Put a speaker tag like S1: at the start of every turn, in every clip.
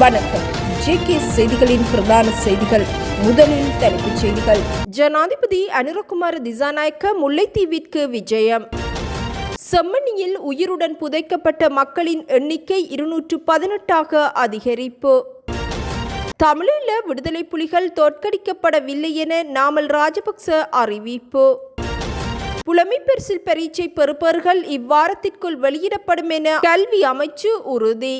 S1: வணக்கம். ஜேகே செய்திகளின் பிரதான செய்திகள். முதலில் தலைப்புச் செய்திகள். ஜனாதிபதி அனுரகுமார் திசாநாயக்க முல்லைத்தீவிற்கு விஜயம். செம்மணியில் உயிருடன் புதைக்கப்பட்ட மக்களின் எண்ணிக்கை இருநூற்று பதினெட்டாக அதிகரிப்பு. தமிழீழ விடுதலை புலிகள் தோற்கடிக்கப்படவில்லை என நாமல் ராஜபக்ச அறிவிப்பு. புலமை பரீட்சை பெறுபவர்கள் இவ்வாரத்திற்குள் வெளியிடப்படும் என கல்வி அமைச்சு உறுதி.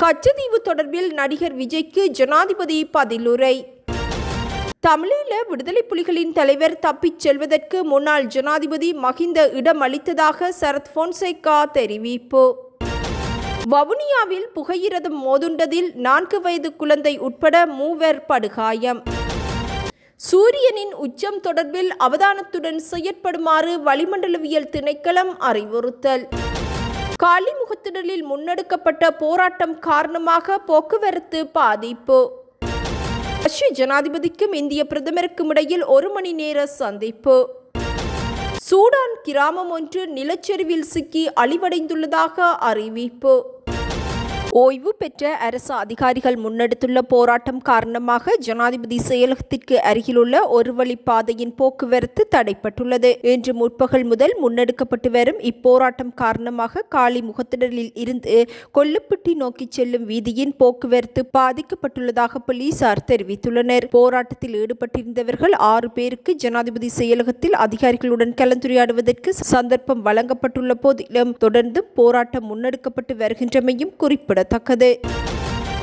S1: கச்சதீவு தொடர்பில் நடிகர் விஜய்க்கு ஜனாதிபதி பதிலுரை. தமிழீழ விடுதலை புலிகளின் தலைவர் தப்பிச் செல்வதற்கு முன்னாள் ஜனாதிபதி மகிந்த இடம் அளித்ததாக சரத் போன்சேகா தெரிவிப்பு. வவுனியாவில் புகையிரதம் மோதுண்டதில் நான்கு வயது குழந்தை உட்பட மூவர் படுகாயம். சூரியனின் உச்சம் தொடர்பில் அவதானத்துடன் செயற்படுமாறு வளிமண்டலவியல் திணைக்களம் அறிவுறுத்தல். காலிமுகத்திடலில் முன்னெடுக்கப்பட்ட போராட்டம் காரணமாக போக்குவரத்து பாதிப்பு. ரஷ்ய ஜனாதிபதிக்கும் இந்திய பிரதமருக்கும் இடையில் ஒரு மணி நேர சந்திப்பு. சூடான் கிராமம் ஒன்று நிலச்சரிவில் சிக்கி அழிவடைந்துள்ளதாக அறிவிப்பு. ஓய்வு பெற்ற அரசு அதிகாரிகள் முன்னெடுத்துள்ள போராட்டம் காரணமாக ஜனாதிபதி செயலகத்திற்கு அருகிலுள்ள ஒரு வழி பாதையின் போக்குவரத்து தடைப்பட்டுள்ளது. இன்று முற்பகல் முதல் முன்னெடுக்கப்பட்டு வரும் இப்போராட்டம் காரணமாக காலி முகத்திடலில் இருந்து கொல்லுப்பட்டி நோக்கி செல்லும் வீதியின் போக்குவரத்து பாதிக்கப்பட்டுள்ளதாக போலீசார் தெரிவித்துள்ளனர். போராட்டத்தில் ஈடுபட்டிருந்தவர்கள் ஆறு பேருக்கு ஜனாதிபதி செயலகத்தில் அதிகாரிகளுடன் கலந்துரையாடுவதற்கு சந்தர்ப்பம் வழங்கப்பட்டுள்ள போதிலும் தொடர்ந்து போராட்டம் முன்னெடுக்கப்பட்டு வருகின்றமையும் குறிப்பிட குறிப்பிடத்தக்கது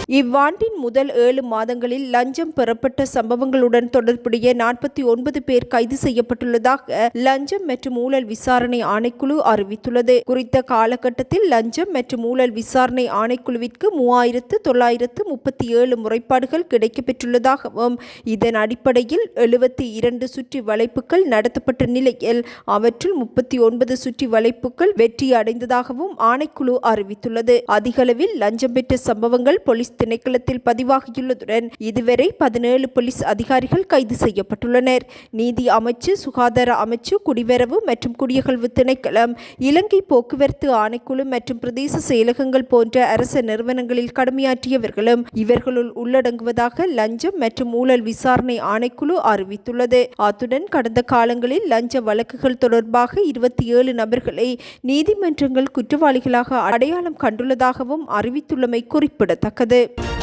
S1: இவ்வாண்டின் முதல் ஏழு மாதங்களில் லஞ்சம் பெறப்பட்ட சம்பவங்களுடன் தொடர்புடைய நாற்பத்தி ஒன்பது பேர் கைது செய்யப்பட்டுள்ளதாக லஞ்சம் மற்றும் ஊழல் விசாரணை ஆணைக்குழு அறிவித்துள்ளது. குறித்த காலகட்டத்தில் லஞ்சம் மற்றும் ஊழல் விசாரணை ஆணைக்குழுவிற்கு மூவாயிரத்து தொள்ளாயிரத்து முப்பத்தி ஏழு முறைப்பாடுகள் கிடைக்கப்பெற்றுள்ளதாகவும் இதன் அடிப்படையில் எழுபத்தி இரண்டு சுற்றி வளைப்புகள் நடத்தப்பட்ட நிலையில் அவற்றுள் முப்பத்தி ஒன்பது சுற்றி வளைப்புகள் வெற்றி அடைந்ததாகவும் ஆணைக்குழு அறிவித்துள்ளது. அதிகளவில் லஞ்சம் பெற்ற சம்பவங்கள் போலீஸ் திணைக்களத்தில் பதிவாகியுள்ளதுடன் இதுவரை பதினேழு போலீஸ் அதிகாரிகள் கைது செய்யப்பட்டுள்ளனர். நீதி அமைச்சு சுகாதார அமைச்சு குடிவரவு மற்றும் குடியகழ்வு திணைக்களம் இலங்கை போக்குவரத்து ஆணைக்குழு மற்றும் பிரதேச செயலகங்கள் போன்ற அரச நிறுவனங்களில் கடமையாற்றியவர்களும் இவர்களுள் உள்ளடங்குவதாக லஞ்சம் மற்றும் ஊழல் விசாரணை ஆணைக்குழு அறிவித்துள்ளது. அத்துடன் கடந்த காலங்களில் லஞ்ச வழக்குகள் தொடர்பாக இருபத்தி ஏழு நபர்களை நீதிமன்றங்கள் குற்றவாளிகளாக அடையாளம் கண்டுள்ளதாகவும் அறிவித்துள்ளமை குறிப்பிடத்தக்கது. Santé.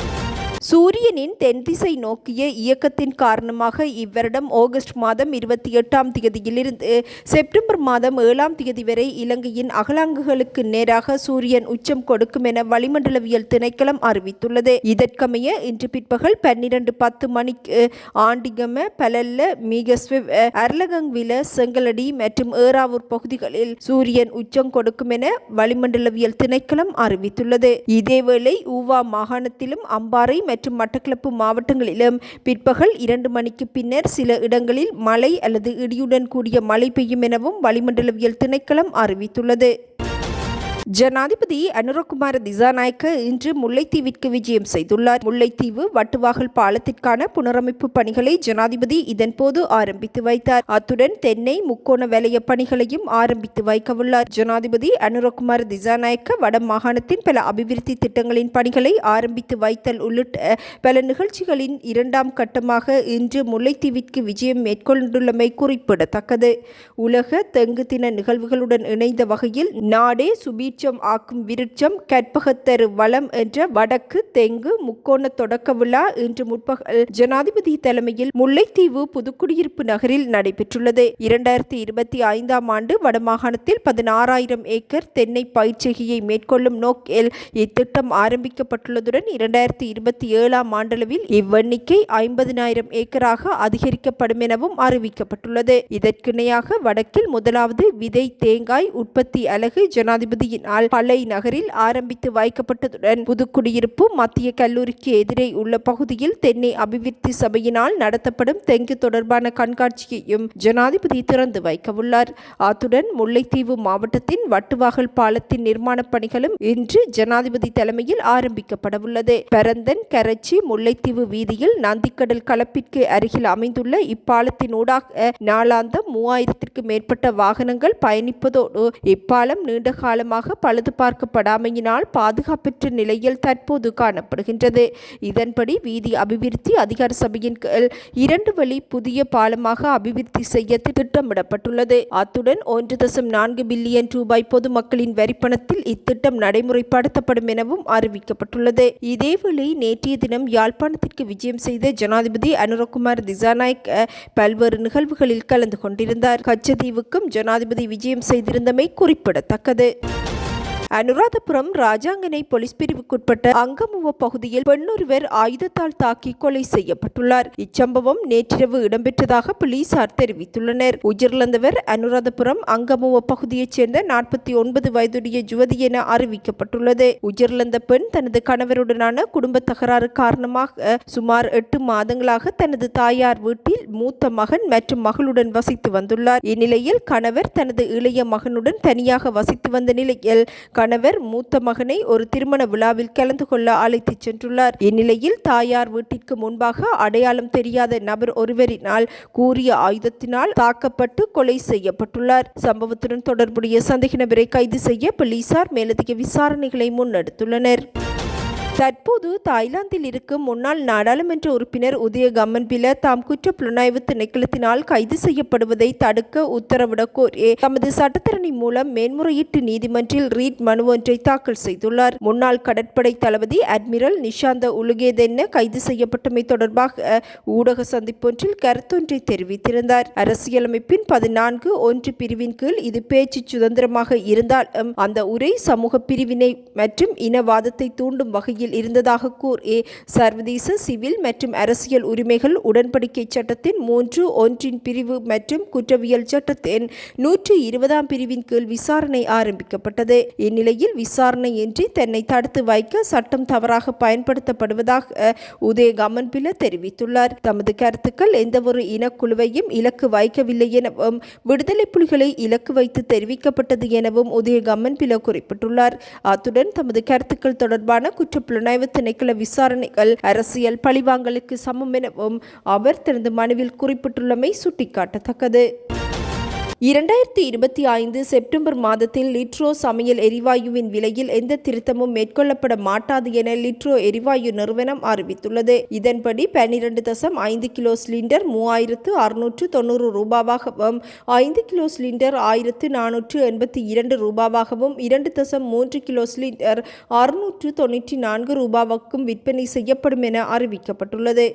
S1: சூரியனின் தென்திசை நோக்கிய இயக்கத்தின் காரணமாக இவ்வருடம் ஆகஸ்ட் மாதம் இருபத்தி எட்டாம் தேதியிலிருந்து செப்டம்பர் மாதம் ஏழாம் தேதி வரை இலங்கையின் அகலாங்குகளுக்கு நேராக சூரியன் உச்சம் கொடுக்கும் என வளிமண்டலவியல் திணைக்களம் அறிவித்துள்ளது. இதற்கமைய இன்று பிற்பகல் பன்னிரண்டு பத்து மணிக்கு ஆண்டிகம பலல்ல மீகஸ்வ அர்லகங்வில செங்கலடி மற்றும் ஏறாவூர் பகுதிகளில் சூரியன் உச்சம் கொடுக்கும் என வளிமண்டலவியல் திணைக்களம் அறிவித்துள்ளது. இதேவேளை ஊவா மாகாணத்திலும் அம்பாறை மற்றும் மட்டக்களப்பு மாவட்டங்களிலும் பிற்பகல் இரண்டு மணிக்கு பின்னர் சில இடங்களில் மழை அல்லது இடியுடன் கூடிய மழை பெய்யும் எனவும் வளிமண்டலவியல் திணைக்களம் அறிவித்துள்ளது. ஜனாதிபதி அனுரகுமார திசாநாயக்க இன்று முல்லைத்தீவிற்கு விஜயம் செய்துள்ளார். முல்லைத்தீவு வட்டுவாகல் பாலத்திற்கான புனரமைப்பு பணிகளை ஜனாதிபதி இதன்போது ஆரம்பித்து வைத்தார். அத்துடன் தென்னை முக்கோண வலய பணிகளையும் ஆரம்பித்து வைக்கவுள்ளார். ஜனாதிபதி அனுரகுமார திசாநாயக்க வட மாகாணத்தின் பல அபிவிருத்தி திட்டங்களின் பணிகளை ஆரம்பித்து வைத்தல் உள்ளிட்ட பல நிகழ்ச்சிகளின் இரண்டாம் கட்டமாக இன்று முல்லைத்தீவிற்கு விஜயம் மேற்கொண்டுள்ளமை குறிப்பிடத்தக்கது. உலக தெங்கு தின நிகழ்வுகளுடன் இணைந்த வகையில் நாடே சுபீர் விருட்சம் ஆக்கும் விருட்சம் கற்பகத்தரு வளம் என்ற வடக்கு தெங்கு முக்கோண தொடக்க விழா இன்று முற்பகல் ஜனாதிபதி தலைமையில் முல்லைத்தீவு புதுக்குடியிருப்பு நகரில் நடைபெற்றுள்ளது. இரண்டாயிரத்தி இருபத்தி ஐந்தாம் ஆண்டு வடமாகாணத்தில் பதினாறாயிரம் ஏக்கர் தென்னை பயிற்சிகையை மேற்கொள்ளும் நோக்கில் இத்திட்டம் ஆரம்பிக்கப்பட்டுள்ளதுடன் இரண்டாயிரத்தி இருபத்தி ஏழாம் ஆண்டளவில் இவ்வெண்ணிக்கை ஐம்பதினாயிரம் ஏக்கராக அதிகரிக்கப்படும் எனவும் அறிவிக்கப்பட்டுள்ளது. இதற்கிணையாக வடக்கில் முதலாவது விதை தேங்காய் உற்பத்தி அலகு ஜனாதிபதியின் நாள் பல்லை நகரில் ஆரம்பித்து வைக்கப்பட்டதுடன் புதுக்குடியிருப்பு மத்திய கல்லூரிக்கு எதிரே உள்ள பகுதியில் தென்னை அபிவிருத்தி சபையினால் நடத்தப்படும் தெங்கு தொடர்பான கண்காட்சியையும் ஜனாதிபதி திறந்து வைக்கவுள்ளார். அத்துடன் முல்லைத்தீவு மாவட்டத்தின் வட்டுவாகல் பாலத்தின் நிர்மாணப் பணிகளும் இன்று ஜனாதிபதி தலைமையில் ஆரம்பிக்கப்படவுள்ளது. பரந்தன் கரச்சி முல்லைத்தீவு வீதியில் நந்திக்கடல் களப்பிற்கு அருகில் அமைந்துள்ள இப்பாலத்தின் ஊடாக நாளாந்தம் மூவாயிரத்திற்கு மேற்பட்ட வாகனங்கள் பயணிப்பதோடு இப்பாலம் நீண்ட காலமாக பழுது பார்க்கப்படாமையினால் பாதுகாப்பற்ற நிலையில் தற்போது காணப்படுகின்றது. இதன்படி வீதி அபிவிருத்தி அதிகார சபையின் இரண்டு வழி புதிய பாலமாக அபிவிருத்தி செய்ய திட்டமிடப்பட்டுள்ளது. அத்துடன் ஒன்று தசம் நான்கு பில்லியன் ரூபாய் பொதுமக்களின் வரிப்பணத்தில் இத்திட்டம் நடைமுறைப்படுத்தப்படும் எனவும் அறிவிக்கப்பட்டுள்ளது. இதேவேளை நேற்றைய தினம் யாழ்ப்பாணத்திற்கு விஜயம் செய்த ஜனாதிபதி அனுரகுமார் திசாநாயக் பல்வேறு நிகழ்வுகளில் கலந்து கொண்டிருந்தார். கச்சதீவுக்கும் ஜனாதிபதி விஜயம் செய்திருந்தமை குறிப்பிடத்தக்கது. அனுராதபுரம் ராஜாங்கனை போலீஸ் பிரிவுக்குட்பட்ட அங்கமுவ பகுதியில் பெண்ணொருவர் ஆயுதத்தால் தாக்கி கொலை செய்யப்பட்டுள்ளார். இச்சம்பவம் நேற்றிரவு இடம்பெற்றதாக போலீசார் தெரிவித்துள்ளனர். உயிரிழந்தவர் அனுராதபுரம் அங்கமுவ பகுதியைச் சேர்ந்த நாற்பத்தி ஒன்பது வயதுடைய ஜுவதி என அறிவிக்கப்பட்டுள்ளது. உயிரிழந்த பெண் தனது கணவருடனான குடும்ப தகராறு காரணமாக சுமார் எட்டு மாதங்களாக தனது தாயார் வீட்டில் மூத்த மகன் மற்றும் மகளுடன் வசித்து வந்துள்ளார். இந்நிலையில் கணவர் தனது இளைய மகனுடன் தனியாக வசித்து வந்த நிலையில் கணவர் மூத்த மகனை ஒரு திருமண விழாவில் கலந்து கொள்ள அழைத்துச் சென்றுள்ளார். இந்நிலையில் தாயார் வீட்டிற்கு முன்பாக அடையாளம் தெரியாத நபர் ஒருவரினால் கூறிய ஆயுதத்தினால் தாக்கப்பட்டு கொலை செய்யப்பட்டுள்ளார். சம்பவத்துடன் தொடர்புடைய சந்தேக நபரை கைது செய்ய போலீசார் மேலதிக விசாரணைகளை முன்னெடுத்துள்ளனர். தற்போது தாய்லாந்தில் இருக்கும் முன்னாள் நாடாளுமன்ற உறுப்பினர் உதய கம்மன்பில தாம் குற்ற புலனாய்வு திணைக்களத்தினால் கைது செய்யப்படுவதை தடுக்க உத்தரவிடக் கோரி தமது சட்டத்தரணி மூலம் மேன்முறையீட்டு நீதிமன்றில் ரீட் மனு ஒன்றை தாக்கல் செய்துள்ளார். முன்னாள் கடற்படை தளபதி அட்மிரல் நிஷாந்த உலுகேதென்ன கைது செய்யப்பட்டமை தொடர்பாக ஊடக சந்திப்பொன்றில் கருத்தொன்றை தெரிவித்திருந்தார். அரசியலமைப்பின் பதினான்கு ஒன்று பிரிவின் கீழ் இது பேச்சு சுதந்திரமாக இருந்தாலும் அந்த உரை சமூக பிரிவினை மற்றும் இனவாதத்தை தூண்டும் வகையில் நிலையில் இருந்ததாக கூறி சர்வதேச சிவில் மற்றும் அரசியல் உரிமைகள் உடன்படிக்கை சட்டத்தின் மூன்று ஒன்றின் பிரிவு மற்றும் குற்றவியல் சட்டத்தின் நூற்றி இருபதாம் பிரிவின் கீழ் விசாரணை ஆரம்பிக்கப்பட்டது. இந்நிலையில் விசாரணையின்றி தன்னை தடுத்து வைக்க சட்டம் தவறாக பயன்படுத்தப்படுவதாக உதய கமன்பில தெரிவித்துள்ளார். தமது கருத்துக்கள் எந்தவொரு இனக்குழுவையும் இலக்கு வைக்கவில்லை எனவும் விடுதலை புலிகளை இலக்கு வைத்து தெரிவிக்கப்பட்டது எனவும் உதய கமன்பில குறிப்பிட்டுள்ளார். அத்துடன் தமது கருத்துக்கள் தொடர்பான குற்ற புலனாய்வு திணைக்கள விசாரணைகள் அரசியல் பழிவாங்கலுக்கு சமம் எனவும் அவர் தனது மனுவில் குறிப்பிட்டுள்ளமை சுட்டிக்காட்டத்தக்கது. இரண்டாயிரத்தி இருபத்தி ஐந்து செப்டம்பர் மாதத்தில் லிட்ரோ சமையல் எரிவாயுவின் விலையில் எந்த திருத்தமும் மேற்கொள்ளப்பட மாட்டாது என லிட்ரோ எரிவாயு நிறுவனம் அறிவித்துள்ளது. இதன்படி பன்னிரண்டு தசம் ஐந்து கிலோ சிலிண்டர் மூவாயிரத்து அறுநூற்று தொண்ணூறு ரூபாவாகவும் ஐந்து கிலோ சிலிண்டர் ஆயிரத்து நானூற்று எண்பத்தி இரண்டு ரூபாவாகவும் இரண்டு தசம் மூன்று கிலோ சிலிண்டர் அறுநூற்று தொன்னூற்றி நான்கு ரூபாவுக்கும் விற்பனை செய்யப்படும் என அறிவிக்கப்பட்டுள்ளது.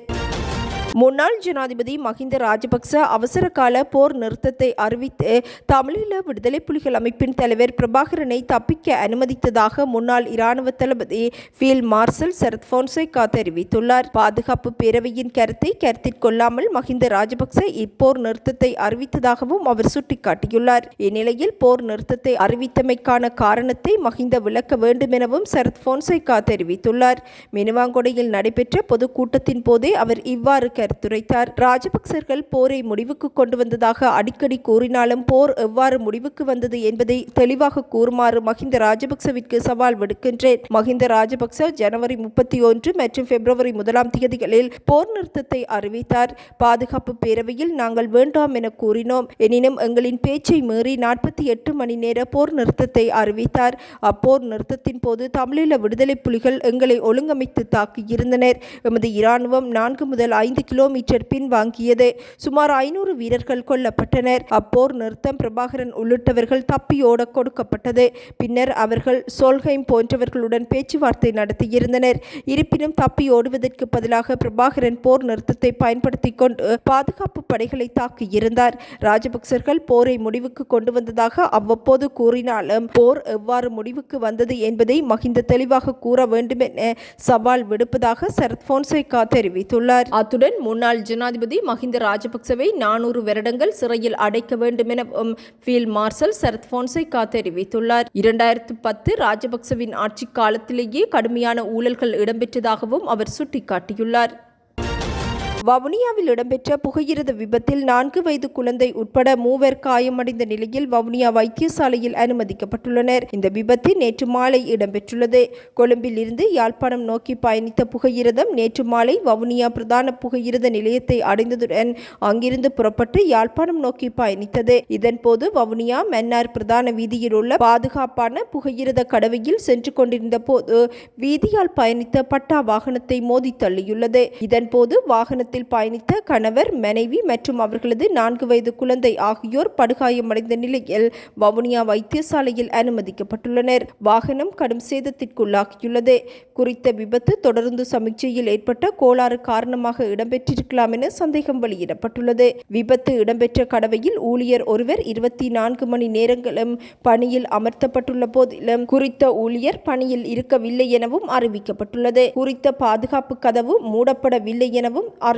S1: முன்னாள் ஜனாதிபதி மஹிந்த ராஜபக்ச அவசர கால போர் நிறுத்தத்தை அறிவித்து தமிழீழ விடுதலை புலிகள் அமைப்பின் தலைவர் பிரபாகரனை தப்பிக்க அனுமதித்ததாக முன்னாள் இராணுவ தளபதி ஃபீல்ட் மார்ஷல் சரத் போன்சேகா தெரிவித்துள்ளார். பாதுகாப்பு பேரவையின் கருத்தை கருத்தில் கொள்ளாமல் மஹிந்த ராஜபக்ச இப்போர் நிறுத்தத்தை அறிவித்ததாகவும் அவர் சுட்டிக்காட்டியுள்ளார். இந்நிலையில் போர் நிறுத்தத்தை அறிவித்தமைக்கான காரணத்தை மஹிந்த விளக்க வேண்டும் எனவும் சரத் போன்சேகா தெரிவித்துள்ளார். மினுவாங்கொடையில் நடைபெற்ற பொதுக்கூட்டத்தின் போதே அவர் இவ்வாறு கருத்துரைத்தார் ராஜபக்சர்கள் போரை முடிவுக்கு கொண்டு வந்ததாக அடிக்கடி கூறினாலும் போர் எவ்வாறு முடிவுக்கு வந்தது என்பதை தெளிவாக கூறுமாறு மஹிந்த ராஜபக்சவிற்கு சவால் விடுக்கின்றேன். மஹிந்த ராஜபக்ச ஜனவரி முப்பத்தி ஒன்று மற்றும் பிப்ரவரி முதலாம் தேதிகளில் போர் நிறுத்தத்தை அறிவித்தார். பாதுகாப்பு பேரவையில் நாங்கள் வேண்டாம் என கூறினோம். எனினும் எங்களின் பேச்சை மீறி நாற்பத்தி எட்டு மணி நேர போர் நிறுத்தத்தை அறிவித்தார். அப்போர் நிறுத்தத்தின் போது தமிழீழ விடுதலை புலிகள் எங்களை ஒழுங்கமைத்து தாக்கியிருந்தனர். எமது இராணுவம் நான்கு முதல் ஐந்து கிலோ கிலோமீட்டர் பின்வாங்கியது சுமார் ஐநூறு வீரர்கள் கொல்லப்பட்டனர். அப்போர் நிறுத்தம் பிரபாகரன் உள்ளிட்டவர்கள் தப்பியோட கொடுக்கப்பட்டது. பின்னர் அவர்கள் சோல்ஹைம் போன்றவர்களுடன் பேச்சுவார்த்தை நடத்தியிருந்தனர். இருப்பினும் தப்பி ஓடுவதற்கு பதிலாக பிரபாகரன் போர் நிறுத்தத்தை பயன்படுத்தி கொண்டு பாதுகாப்பு படைகளை தாக்கியிருந்தார். ராஜபக்சர்கள் போரை முடிவுக்கு கொண்டு வந்ததாக அவ்வப்போது கூறினாலும் போர் எவ்வாறு முடிவுக்கு வந்தது என்பதை மகிந்த தெளிவாக கூற வேண்டும் என சவால் விடுப்பதாக சரத் போன்சேகா தெரிவித்துள்ளார். அத்துடன் முன்னாள் ஜனாதிபதி மஹிந்த ராஜபக்சவை நானூறு வருடங்கள் சிறையில் அடைக்க வேண்டும் என ஃபீல்ட் மார்ஷல் சரத் போன்சைகா தெரிவித்துள்ளார் இரண்டாயிரத்து பத்து ராஜபக்சவின் ஆட்சி காலத்திலேயே கடுமையான ஊழல்கள் இடம்பெற்றதாகவும் அவர் சுட்டிக்காட்டியுள்ளார். வவுனியாவில் இடம்பெற்ற புகையிரத விபத்தில் நான்கு வயது குழந்தை உட்பட மூவர் காயமடைந்த நிலையில் வவுனியா வைத்தியசாலையில் அனுமதிக்கப்பட்டுள்ளனர். இந்த விபத்து நேற்று மாலை இடம்பெற்றுள்ளது. கொழும்பில் இருந்து யாழ்ப்பாணம் நோக்கி பயணித்த புகையிரதம் நேற்று மாலை வவுனியா பிரதான புகையிரத நிலையத்தை அடைந்ததுடன் அங்கிருந்து புறப்பட்டு யாழ்ப்பாணம் நோக்கி பயணித்தது. இதன்போது வவுனியா மன்னார் பிரதான வீதியில் உள்ள பாதுகாப்பான புகையிரத கடவையில் சென்று கொண்டிருந்த போது வீதியால் பயணித்த பட்டா வாகனத்தை மோதி தள்ளியுள்ளது. இதன்போது வாகனத்தில் பயணித்த கணவர் மனைவி மற்றும் அவர்களது நான்கு வயது குழந்தை ஆகியோர் படுகாயமடைந்த நிலையில் வவுனியா வைத்தியசாலையில் அனுமதிக்கப்பட்டுள்ளனர். வாகனம் கடும் சேதத்திற்குள்ளாகியுள்ளது. குறித்த விபத்து தொடர்ந்து சமீட்சையில் ஏற்பட்ட கோளாறு காரணமாக இடம்பெற்றிருக்கலாம் என சந்தேகம் வெளியிடப்பட்டுள்ளது. விபத்து இடம்பெற்ற கடவையில் ஊழியர் ஒருவர் இருபத்தி நான்கு மணி நேரங்களும் பணியில் அமர்த்தப்பட்டுள்ள போதிலும் குறித்த ஊழியர் பணியில் இருக்கவில்லை எனவும் அறிவிக்கப்பட்டுள்ளது. குறித்த பாதுகாப்பு கதவு மூடப்படவில்லை எனவும்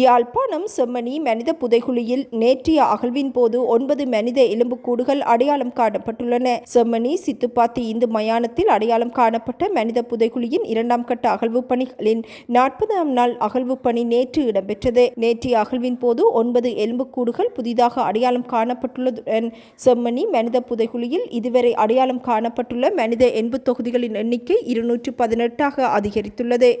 S1: யாழ்ப்பாணம் செம்மணி மனித புதைகுழியில் நேற்றைய அகழ்வின் போது ஒன்பது மனித எலும்புக்கூடுகள் அடையாளம் காணப்பட்டுள்ளன. செம்மணி சித்துப்பாத்தி இந்து மயானத்தில் அடையாளம் காணப்பட்ட மனித புதைகுழியின் இரண்டாம் கட்ட அகழ்வு பணிகளின் நாற்பதாம் நாள் அகழ்வு பணி நேற்று இடம்பெற்றது. நேற்றைய அகழ்வின் போது ஒன்பது எலும்புக்கூடுகள் புதிதாக அடையாளம் காணப்பட்டுள்ளதுடன் செம்மணி மனித புதைகுழியில் இதுவரை அடையாளம் காணப்பட்டுள்ள மனித எண்பு தொகுதிகளின் எண்ணிக்கை இருநூற்று பதினெட்டாக அதிகரித்துள்ளது.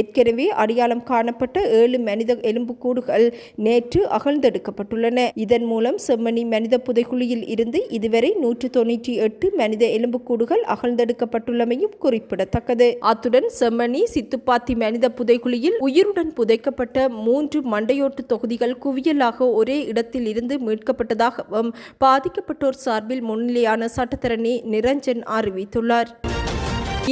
S1: ஏற்கனவே அடையாளம் காணப்பட்ட ஏழு மனித எலும்புக்கூடுகள் நேற்று அகழ்ந்தெடுக்கப்பட்டுள்ளன. இதன் மூலம் செம்மணி மனித புதைக்குழியில் இருந்து இதுவரை நூற்று தொன்னூற்றி எட்டு மனித எலும்புக்கூடுகள் அகழ்ந்தெடுக்கப்பட்டுள்ளமையும் குறிப்பிடத்தக்கது. அத்துடன் செம்மணி சித்துப்பாத்தி மனித புதைக்குழியில் உயிருடன் புதைக்கப்பட்ட மூன்று மண்டையோட்டு தொகுதிகள் குவியலாக ஒரே இடத்தில் இருந்து மீட்கப்பட்டதாகவும் பாதிக்கப்பட்டோர் சார்பில் முன்னிலையான சட்டத்தரணி நிரஞ்சன் அறிவித்துள்ளார்.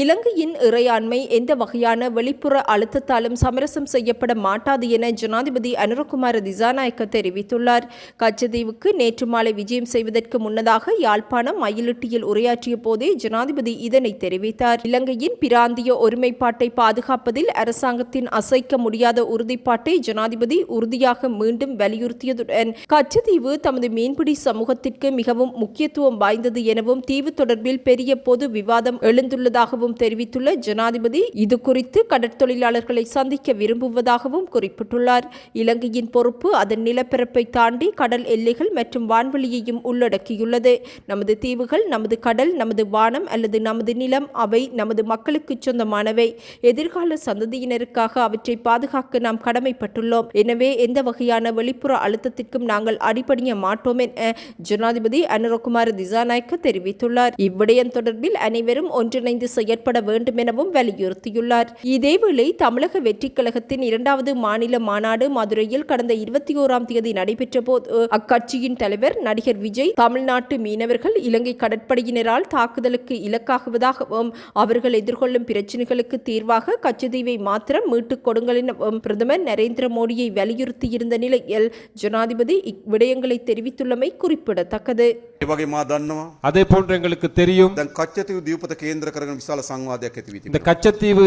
S1: இலங்கையின் இறையாண்மை எந்த வகையான வெளிப்புற அழுத்தத்தாலும் சமரசம் செய்யப்பட மாட்டாது என ஜனாதிபதி அனுரகுமார திசாநாயக்க தெரிவித்துள்ளார். கச்சதீவுக்கு நேற்று மாலை விஜயம் செய்வதற்கு முன்னதாக யாழ்ப்பாணம் மயிலிட்டியில் உரையாற்றிய போதே ஜனாதிபதி இதனை தெரிவித்தார். இலங்கையின் பிராந்திய ஒருமைப்பாட்டை பாதுகாப்பதில் அரசாங்கத்தின் அசைக்க முடியாத உறுதிப்பாட்டை ஜனாதிபதி உறுதியாக மீண்டும் வலியுறுத்தியதுடன் கச்சதீவு தமது மீன்பிடி சமூகத்திற்கு மிகவும் முக்கியத்துவம் வாய்ந்தது எனவும் தீவு தொடர்பில் பெரிய பொது விவாதம் எழுந்துள்ளதாகவும் உள்ளதாகவும் தெரிவித்துள்ள ஜனாதிபதி இது குறித்து கடற்தொழிலாளர்களை சந்திக்க விரும்புவதாகவும் குறிப்பிட்டுள்ளார். இலங்கையின் பொறுப்பு அதன் நிலப்பரப்பை தாண்டி கடல் எல்லைகள் மற்றும் வான்வெளியையும் உள்ளடக்கியுள்ளது. நமது தீவுகள் நமது கடல் நமது வானம் அல்லது நமது நிலம் அவை நமது மக்களுக்கு சொந்தமானவை. எதிர்கால சந்ததியினருக்காக அவற்றை பாதுகாக்க நாம் கடமைப்பட்டுள்ளோம். எனவே எந்த வகையான வெளிப்புற அழுத்தத்திற்கும் நாங்கள் அடிபணிய மாட்டோம் என ஜனாதிபதி அனுரகுமார் திசாநாயக்க தெரிவித்துள்ளார். இவ்விடயம் தொடர்பில் அனைவரும் ஒன்றிணைந்து செயல் ஏற்பட வேண்டும் எனவும் வலியுறுத்தியுள்ளார். இதேவேளை தமிழக வெற்றிக் கழகத்தின் இரண்டாவது மாநில மாநாடு மதுரையில் கடந்த இருபத்தி ஓராம் தேதி நடைபெற்ற போது அக்கட்சியின் தலைவர் நடிகர் விஜய் தமிழ்நாட்டு மீனவர்கள் இலங்கை கடற்படையினரால் தாக்குதலுக்கு இலக்காகுவதாகவும் அவர்கள் எதிர்கொள்ளும் பிரச்சினைகளுக்கு தீர்வாக கச்சதீவை மாத்திரம் மீட்டுக் கொடுங்கள் எனவும் பிரதமர் நரேந்திர மோடியை வலியுறுத்தியிருந்த நிலையில் ஜனாதிபதி இவ்விடயங்களை தெரிவித்துள்ளமை குறிப்பிடத்தக்கது.
S2: වගේ මා දන්නවා
S3: அதே போன்று எங்களுக்கு தெரியும்
S2: දැන් කච්චතිව දීපත කේන්ද්‍ර කරගෙන විශාල සංවාදයක් ඇති වී
S3: இந்த
S2: තිබෙනවා.
S3: கச்சத்தீவு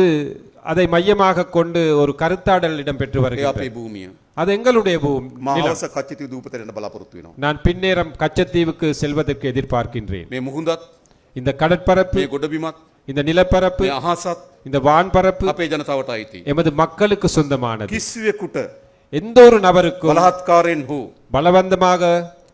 S3: அதை மையமாக கொண்டு ஒரு கருத்தாடல் இடம்பெற்று
S2: ඒ
S3: வருகிறது
S2: අපේ භූමිය.
S3: அது எங்களுடைய பூமி
S2: මා
S3: நிலம்.
S2: අවස කච්චතිව දූපතට එන්න බලාපොරොත්තු වෙනවා.
S3: நான் பின்னேரம் கச்சத்தீவுக்கு செல்வதற்கு எதிர்பார்க்கின்றேன்
S2: මේ මුහුදත්
S3: இந்த கடற்பரப்பு
S2: මේ ගොඩබිමත්
S3: இந்த நிலப்பரப்பு
S2: මේ අහසත්
S3: இந்த வான்பரப்பு
S2: අපේ ජනතාවට අයිති.
S3: எமது மக்களுக்கு சொந்தமானது
S2: කිසිවෙකුට
S3: எந்த ஒரு நபருக்கும்
S2: බලහත්කාරයෙන් හෝ
S3: பலவந்தமாக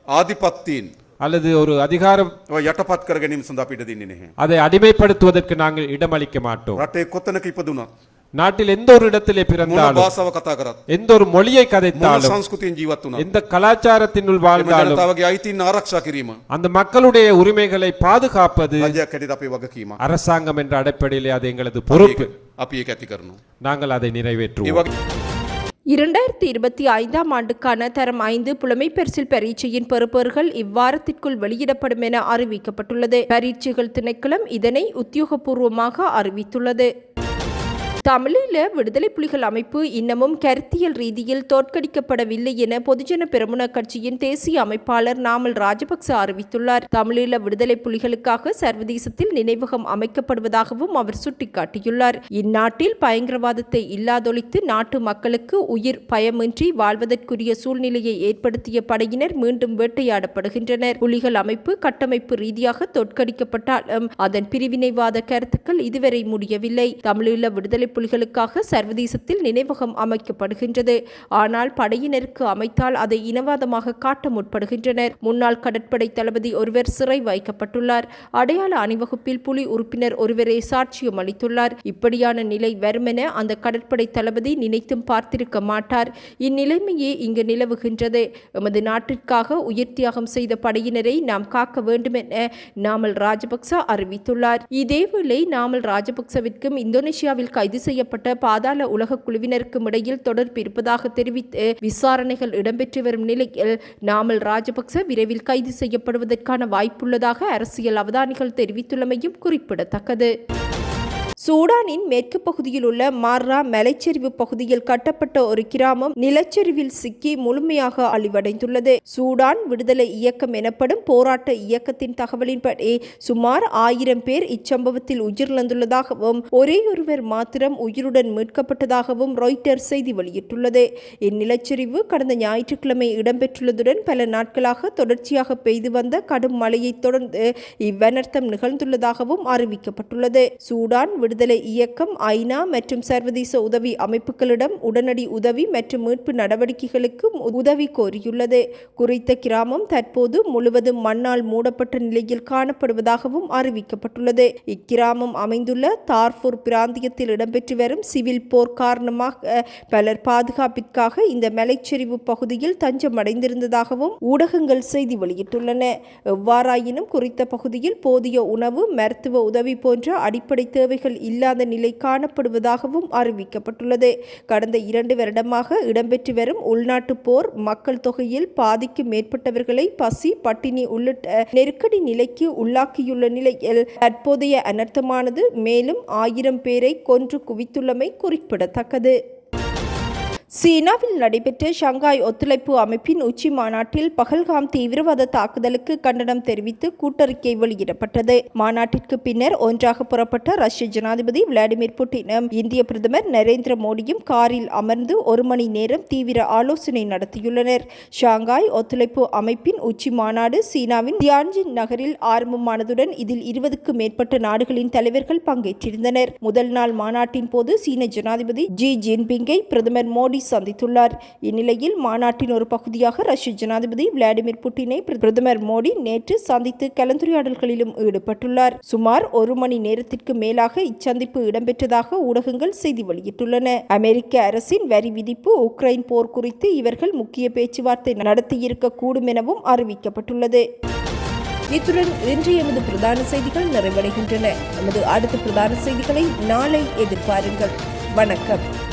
S2: ආධිපත්තීන්
S3: அல்லது ஒரு அதிகாரம்
S2: ඔය යටපත් කර ගැනීම සඳහා අපිට දෙන්නේ නැහැ.
S3: அதை அடிமைப்படுத்துவதற்கு நாங்கள் இடமளிக்க மாட்டோம்
S2: රටේ කොතනක ඉපදුනත්
S3: நாட்டில் எந்த ஒரு இடத்திலே
S2: මොන
S3: பிறந்தாலும்
S2: භාෂාව කතා කරත්
S3: எந்த ஒரு மொழியை
S2: මොන
S3: கதைத்தாலும்
S2: සංස්කෘතියෙන් ජීවත් වුණත්
S3: எந்த கலாச்சாரத்தினுள்
S2: එම
S3: வாழ்ந்தாலும்
S2: ජනතාවගේ අයිතීන් ආරක්ෂා කිරීම
S3: அந்த மக்களுடைய உரிமைகளை பாதுகாப்பது
S2: රජයක් හැටියට අපේ වගකීමක්.
S3: அரசாங்கம் என்ற அடிப்படையிலே அது எங்களது பொறுப்பு
S2: අපි ඒක ඇති කරනවා.
S3: நாங்கள் அதை
S2: ඒ
S3: நிறைவேற்றுவோம்
S2: වගේ
S1: இரண்டாயிரத்தி இருபத்தி ஐந்தாம் ஆண்டுக்கான தரம் ஐந்து புலமை பரிசில் பரீட்சையின் பெறுபவர்கள் இவ்வாரத்திற்குள் வெளியிடப்படும் என அறிவிக்கப்பட்டுள்ளது. பரீட்சைகள் திணைக்களம் இதனை உத்தியோகபூர்வமாக அறிவித்துள்ளது. தமிழீழ விடுதலை புலிகள் அமைப்பு இன்னமும் கருத்தியல் ரீதியில் தோற்கடிக்கப்படவில்லை என பொதுஜன பெருமுன கட்சியின் தேசிய அமைப்பாளர் நாமல் ராஜபக்ச அறிவித்துள்ளார். தமிழீழ விடுதலை புலிகளுக்காக சர்வதேசத்தில் நினைவகம் அமைக்கப்படுவதாகவும் அவர் சுட்டிக்காட்டியுள்ளார். இந்நாட்டில் பயங்கரவாதத்தை இல்லாதொழித்து நாட்டு மக்களுக்கு உயிர் பயமின்றி வாழ்வதற்குரிய சூழ்நிலையை ஏற்படுத்திய படையினர் மீண்டும் வேட்டையாடப்படுகின்றனர். புலிகள் அமைப்பு கட்டமைப்பு ரீதியாக தோற்கடிக்கப்பட்டாலும் அதன் பிரிவினைவாத கருத்துக்கள் இதுவரை முடியவில்லை. தமிழீழ விடுதலை புலிகளுக்காக சர்வதேசத்தில் நினைவகம் அமைக்கப்படுகின்றது. ஆனால் படையினருக்கு அமைத்தால் அதை இனவாதமாக காட்ட முற்படுகின்றனர். முன்னாள் கடற்படை தளபதி ஒருவர் சிறை வைக்கப்பட்டுள்ளார். அடையாள அணிவகுப்பில் புலி உறுப்பினர் ஒருவரே சாட்சியம் அளித்துள்ளார். இப்படியான நிலை வருமென அந்த கடற்படை தளபதி நினைத்தும் பார்த்திருக்க மாட்டார். இந்நிலைமையே இங்கு நிலவுகின்றது. எமது நாட்டிற்காக உயிர் தியாகம் செய்த படையினரை நாம் காக்க வேண்டும் என நாமல் ராஜபக்ச அறிவித்துள்ளார். இதேவேளை நாமல் ராஜபக்சவிற்கும் இந்தோனேஷியாவில் கைது செய்யப்பட்ட பாதாள உலக குழுவினருக்கும் இடையில் தொடர்பு இருப்பதாக தெரிவித்து விசாரணைகள் இடம்பெற்று வரும் நிலையில் நாமல் ராஜபக்ச விரைவில் கைது செய்யப்படுவதற்கான வாய்ப்புள்ளதாக அரசியல் அவதானிகள் தெரிவித்துள்ளமையும் குறிப்பிடத்தக்கது. சூடானின் மேற்கு பகுதியில் உள்ள மார்ரா மலைச்சரிவு பகுதியில் கட்டப்பட்ட ஒரு கிராமம் நிலச்சரிவில் சிக்கி முழுமையாக அழிவடைந்துள்ளது. சூடான் விடுதலை இயக்கம் எனப்படும் போராட்ட இயக்கத்தின் தகவலின்படி சுமார் ஆயிரம் பேர் இச்சம்பவத்தில் உயிரிழந்துள்ளதாகவும் ஒரே ஒருவர் மாத்திரம் உயிருடன் மீட்கப்பட்டதாகவும் ராய்ட்டர் செய்தி வெளியிட்டுள்ளது. இந்நிலச்சரிவு கடந்த ஞாயிற்றுக்கிழமை இடம்பெற்றுள்ளதுடன் பல நாட்களாக தொடர்ச்சியாக பெய்து வந்த கடும் மழையைத் தொடர்ந்து இவ்வனர்த்தம் நிகழ்ந்துள்ளதாகவும் அறிவிக்கப்பட்டுள்ளது. சூடான் விடுதலை இயக்கம் ஐநா மற்றும் சர்வதேச உதவி அமைப்புகளிடம் உடனடி உதவி மற்றும் மீட்பு நடவடிக்கைகளுக்கு உதவி கோரியுள்ளது. குறித்த கிராமம் தற்போது முழுவதும் மண்ணால் மூடப்பட்ட நிலையில் காணப்படுவதாகவும் அறிவிக்கப்பட்டுள்ளது. இக்கிராமம் அமைந்துள்ள தார்பூர் பிராந்தியத்தில் இடம்பெற்று வரும் சிவில் போர் காரணமாக பலர் பாதுகாப்பிற்காக இந்த மலைச்சரிவு பகுதியில் தஞ்சம் அடைந்திருந்ததாகவும் ஊடகங்கள் செய்தி வெளியிட்டுள்ளன. எவ்வாறாயினும் குறித்த பகுதியில் போதிய உணவு மருத்துவ உதவி போன்ற அடிப்படை தேவைகள் இல்லாத நிலை காணப்படுவதாகவும் அறிவிக்கப்பட்டுள்ளது. கடந்த இரண்டு வருடமாக இடம்பெற்று வரும் உள்நாட்டு போர் மக்கள் தொகையில் பாதிக்கு மேற்பட்டவர்களை பசி பட்டினி உள்ளிட்ட நெருக்கடி நிலைக்கு உள்ளாக்கியுள்ள நிலையில் தற்போதைய அனர்த்தமானது மேலும் ஆயிரம் பேரை கொன்று குவித்துள்ளமை குறிப்பிடத்தக்கது. சீனாவில் நடைபெற்ற ஷங்காய் ஒத்துழைப்பு அமைப்பின் உச்சி மாநாட்டில் பகல்காம் தீவிரவாத தாக்குதலுக்கு கண்டனம் தெரிவித்து கூட்டறிக்கை வெளியிடப்பட்டது. மாநாட்டிற்கு பின்னர் ஒன்றாக புறப்பட்ட ரஷ்ய ஜனாதிபதி விளாடிமிர் புட்டினும் இந்திய பிரதமர் நரேந்திர மோடியும் காரில் அமர்ந்து ஒரு மணி நேரம் தீவிர ஆலோசனை நடத்தியுள்ளனர். ஷாங்காய் ஒத்துழைப்பு அமைப்பின் உச்சி மாநாடு சீனாவின் தியான்ஜின் நகரில் ஆரம்பமானதுடன் இதில் இருபதுக்கும் மேற்பட்ட நாடுகளின் தலைவர்கள் பங்கேற்றிருந்தனர். முதல் நாள் மாநாட்டின் போது சீன ஜனாதிபதி ஜி ஜின்பிங்கை பிரதமர் மோடி சந்தித்துள்ளார். இந்நிலையில் மாநாட்டின் ஒரு பகுதியாக ரஷ்ய ஜனாதிபதி விளாடிமிர் புட்டினை பிரதமர் மோடி நேற்று சந்தித்து கலந்துரையாடல்களிலும் ஈடுபட்டுள்ளார். சுமார் ஒரு மணி நேரத்திற்கு மேலாக இச்சந்திப்பு இடம்பெற்றதாக ஊடகங்கள் செய்தி வெளியிட்டுள்ளன. அமெரிக்க அரசின் வரி விதிப்பு உக்ரைன் போர் குறித்து இவர்கள் முக்கிய பேச்சுவார்த்தை நடத்தியிருக்க கூடும் எனவும் அறிவிக்கப்பட்டுள்ளது. இத்துடன் இன்று எமது பிரதான செய்திகள் நிறைவடைகின்றன. எமது அடுத்த பிரதான செய்திகளை நாளை எதிர்பாருங்கள். வணக்கம்.